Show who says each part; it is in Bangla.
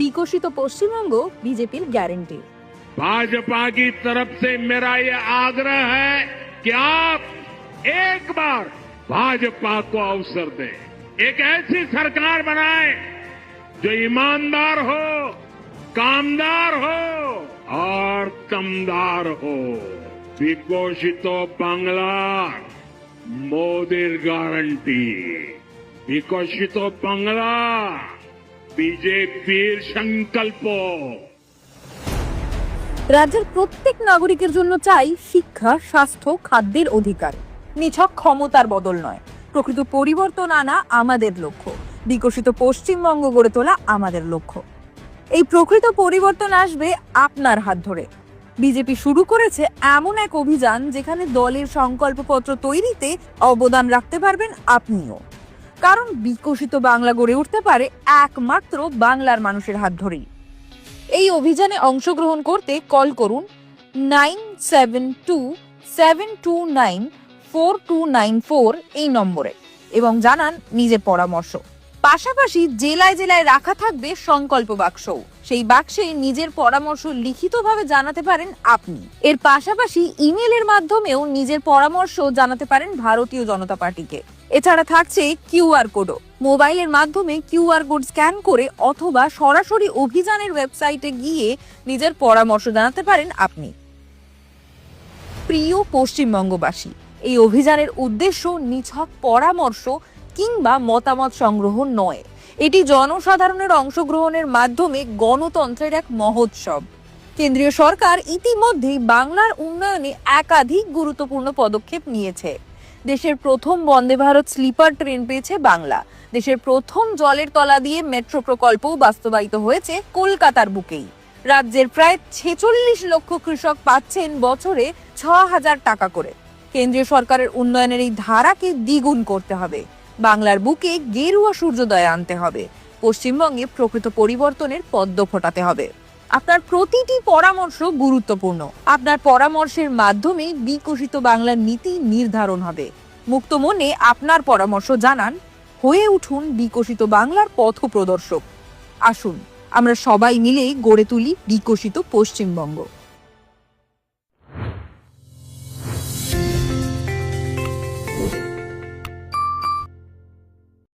Speaker 1: বিকশিত পশ্চিমবঙ্গ বিজেপির গ্যারেন্টি
Speaker 2: भाजपा की तरफ से मेरा ये आग्रह है कि आप एक बार भाजपा को अवसर दें एक ऐसी सरकार बनाएं जो ईमानदार हो कामदार हो और कमदार हो विकोषित बांग्लार মোদির গ্যারান্টি বিকশিত বাংলা বিজেপির সংকল্প।
Speaker 1: রাজ্যের প্রত্যেক নাগরিকের জন্য চাই শিক্ষা, স্বাস্থ্য, খাদ্যের অধিকার। নিছক ক্ষমতার বদল নয়। প্রকৃত পরিবর্তন আনা আমাদের লক্ষ্য। বিকশিত পশ্চিমবঙ্গ গড়ে তোলা আমাদের লক্ষ্য। এই প্রকৃত পরিবর্তন আসবে আপনার হাত ধরে। বিজেপি শুরু করেছে এমন এক অভিযান যেখানে দলের সংকল্পপত্র তৈরিতে অবদান রাখতে পারবেন আপনিও। কারণ বিকশিত বাংলা গড়ে উঠতে পারে একমাত্র বাংলার মানুষের হাত ধরেই। এই অভিযানে অংশগ্রহণ করতে কল করুন nine seven two seven two nine, four two nine four এই নম্বরে এবং জানান নিজের পরামর্শ। পাশাপাশি জেলায় জেলায় রাখা থাকবে সংকল্প বাক্সও। সেই বাক্সে নিজের পরামর্শ লিখিতভাবে জানাতে পারেন আপনি। এর পাশাপাশি ইমেলের মাধ্যমেও নিজের পরামর্শ জানাতে পারেন ভারতীয় জনতা পার্টিকে। এছাড়া থাকছে কিউআর কোডও। মোবাইলের মাধ্যমে কিউআর কোড স্ক্যান করে অথবা সরাসরি অভিযানের ওয়েবসাইটে গিয়ে নিজের পরামর্শ জানাতে পারেন আপনি। প্রিয় পশ্চিমবঙ্গবাসী, এই অভিযানের উদ্দেশ্য নিছক পরামর্শ কিংবা মতামত সংগ্রহ নয়। এটি জনসাধারণের অংশগ্রহণের মাধ্যমে গণতন্ত্রের এক মহোৎসব। কেন্দ্রীয় সরকার ইতিমধ্যেই বাংলার উন্নয়নে একাধিক গুরুত্বপূর্ণ পদক্ষেপ নিয়েছে। দেশের প্রথম বন্দে ভারত স্লিপার ট্রেন পেয়েছে বাংলা। দেশের প্রথম জলের তলা দিয়ে মেট্রো প্রকল্পও বাস্তবায়িত হয়েছে কলকাতার বুকেই। রাজ্যের প্রায় ছেচল্লিশ লক্ষ কৃষক পাচ্ছেন বছরে ছ হাজার টাকা করে। কেন্দ্রীয় সরকারের উন্নয়নের এই ধারাকে দ্বিগুণ করতে হবে। বাংলার বুকে গেরুয়া সূর্যোদয় আনতে হবে। পশ্চিমবঙ্গে প্রকৃত পরিবর্তনের পদ্ম ফোটাতে হবে। আপনার প্রতিটি পরামর্শ গুরুত্বপূর্ণ। আপনার পরামর্শের মাধ্যমে বিকশিত বাংলার নীতি নির্ধারণ হবে। মুক্ত মনে আপনার পরামর্শ জানান। হয়ে উঠুন বিকশিত বাংলার পথ প্রদর্শক। আসুন, আমরা সবাই মিলে গড়ে তুলি বিকশিত পশ্চিমবঙ্গ।